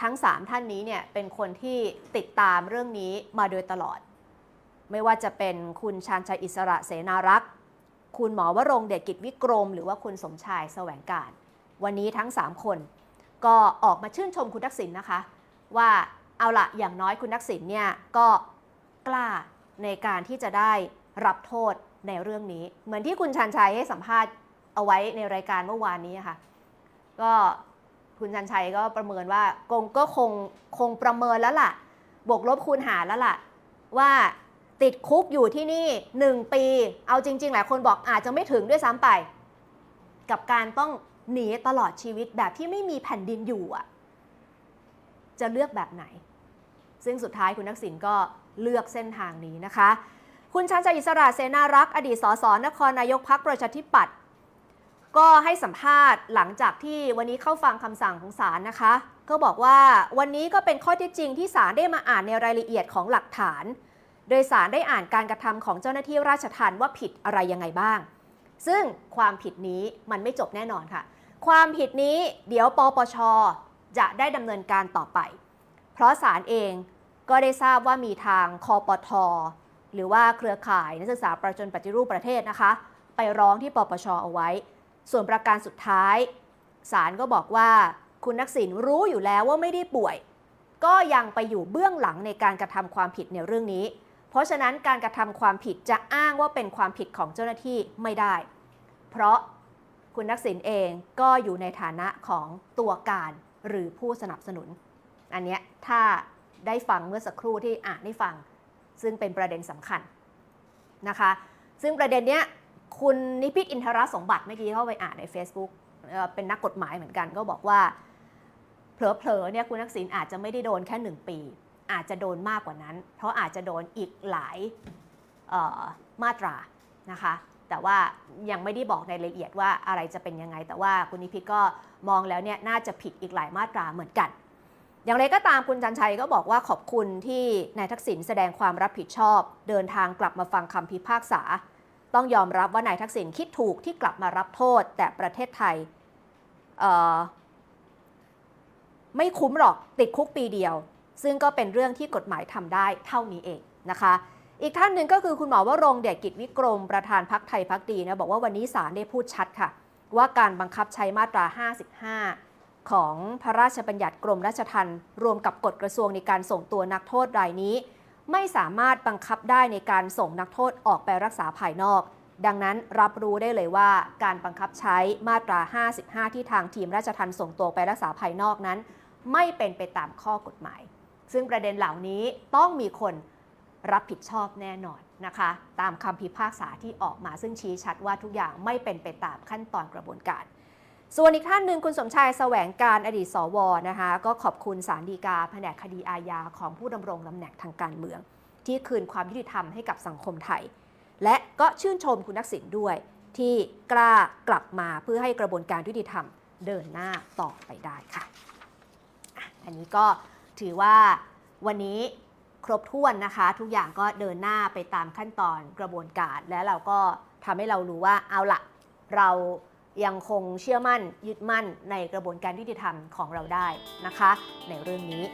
ทั้ง 3 ท่านนี้เนี่ยเป็นคนที่ติดตามเรื่องนี้มาโดยตลอด ไม่ว่าจะเป็นคุณชาญชัยอิสระเสนารักษ์คุณหมอวรงเดชกิจวิกรม หรือว่าคุณสมชายแสวงการ วันนี้ทั้ง 3 คน ก็ออกมาชื่นชมคุณทักษิณนะคะ ว่าเอาละอย่างน้อยคุณทักษิณเนี่ยก็กล้าในการที่จะได้รับโทษในเรื่องนี้ เหมือนที่คุณชันชัยให้สัมภาษณ์เอาไว้ในรายการเมื่อวานนี้ค่ะ ก็ คุณชันชัยก็ประเมินว่ากงก็คงคงประเมินแล้วล่ะ บวกลบคูณหารแล้วล่ะ ว่าติดคุกอยู่ที่นี่ 1 ปี เอาจริง ๆ หลายคนบอกอาจจะไม่ถึงด้วยซ้ำไป กับการต้องหนีตลอดชีวิตแบบที่ไม่มีแผ่นดินอยู่อะ จะเลือกแบบไหน ซึ่งสุดท้ายคุณทักษิณก็เลือกเส้นทางนี้นะคะ คุณชันชัยอิสระเสนารักษ์อดีตสสนครนายกพักประชาธิปัตย ก็ให้สัมภาษณ์หลังจากที่วันนี้เข้าฟังคำสั่งของศาลนะคะ ก็บอกว่าวันนี้ก็เป็นข้อเท็จจริงที่ศาลได้มาอ่านในรายละเอียดของหลักฐาน โดยศาลได้อ่านการกระทำของเจ้าหน้าที่ราชทัณฑ์ว่าผิดอะไรยังไงบ้าง ซึ่งความผิดนี้มันไม่จบแน่นอนค่ะ ความผิดนี้เดี๋ยวปปชจะได้ดำเนินการต่อไป เพราะศาลเองก็ได้ทราบว่ามีทางคอปทหรือว่าเครือข่ายนักศึกษาประจนปฏิรูปประเทศนะคะ ไปร้องที่ปปชเอาไว้ ส่วนประการสุดท้ายศาลก็บอกว่าคุณนักษิณรู้อยู่แล้วว่าไม่ได้ป่วย ก็ยังไปอยู่เบื้องหลังในการกระทำความผิดในเรื่องนี้ เพราะฉะนั้นการกระทำความผิดจะอ้างว่าเป็นความผิดของเจ้าหน้าที่ไม่ได้ เพราะคุณนักษิณเองก็อยู่ในฐานะของตัวการหรือผู้สนับสนุน อันเนี้ยถ้าได้ฟังเมื่อสักครู่ที่อ่านให้ฟัง ซึ่งเป็นประเด็นสำคัญนะคะ ซึ่งประเด็นเนี้ย คุณนิพิษอินทรสมบัติเมื่อกี้เข้าไปอ่านใน Facebook เป็นนักกฎหมายเหมือนกันก็บอกว่าเผลอๆเนี่ยคุณทักษิณอาจจะไม่ได้โดนแค่ 1 ปี อาจจะโดนมากกว่านั้น เพราะอาจจะโดนอีกหลายมาตรานะคะแต่ว่ายังไม่ได้บอกในรายละเอียดว่าอะไรจะเป็นยังไง แต่ว่าคุณนิพิษก็มองแล้วเนี่ยน่าจะผิดอีกหลายมาตราเหมือนกัน อย่างไรก็ตามคุณจันชัยก็บอกว่าขอบคุณที่นายทักษิณแสดงความรับผิดชอบ เดินทางกลับมาฟังคำพิพากษา ต้องยอมรับว่านายทักษิณคิดถูกที่กลับมารับโทษ แต่ประเทศไทยไม่คุ้มหรอกติดคุกปีเดียว ซึ่งก็เป็นเรื่องที่กฎหมายทำได้เท่านี้เองนะคะ อีกท่านหนึ่งก็คือคุณหมอวรงเดชกิจวิกรม ประธานพักไทยพักดีนะบอกว่าวันนี้ศาลได้พูดชัดค่ะ ว่าการบังคับใช้มาตรา 55 ของพระราชบัญญัติกรมราชทัณฑ์รวมกับกฎกระทรวงในการส่งตัวนักโทษรายนี้ ไม่สามารถบังคับได้ในการส่งนักโทษออกไปรักษาภายนอก ดังนั้นรับรู้ได้เลยว่าการบังคับใช้มาตรา 55 ที่ทางทีมราชทัณฑ์ส่งตัวไปรักษาภายนอกนั้น ไม่เป็นไปตามข้อกฎหมาย ซึ่งประเด็นเหล่านี้ต้องมีคนรับผิดชอบแน่นอนนะคะ ตามคำพิพากษาที่ออกมาซึ่งชี้ชัดว่าทุกอย่างไม่เป็นไปตามขั้นตอนกระบวนการ ส่วนอีกท่านหนึ่งคุณสมชายแสวงการอดีตสวนะคะก็ขอบคุณสารดีกาแผนกคดีอาญาของผู้ดำรงตำแหน่งทางการเมือง ที่คืนความยุติธรรมให้กับสังคมไทย และก็ชื่นชมคุณทักษิณด้วย ที่กล้ากลับมาเพื่อให้กระบวนการยุติธรรมเดินหน้าต่อไปได้ค่ะอะอันนี้ก็ถือว่าวันนี้ครบถ้วนนะคะ ทุกอย่างก็เดินหน้าไปตามขั้นตอนกระบวนการ และเราก็ทำให้เรารู้ว่าเอาละเรา ยังคงเชื่อมั่นยึดมั่นในกระบวนการยุติธรรมของเราได้นะคะ ในเรื่องนี้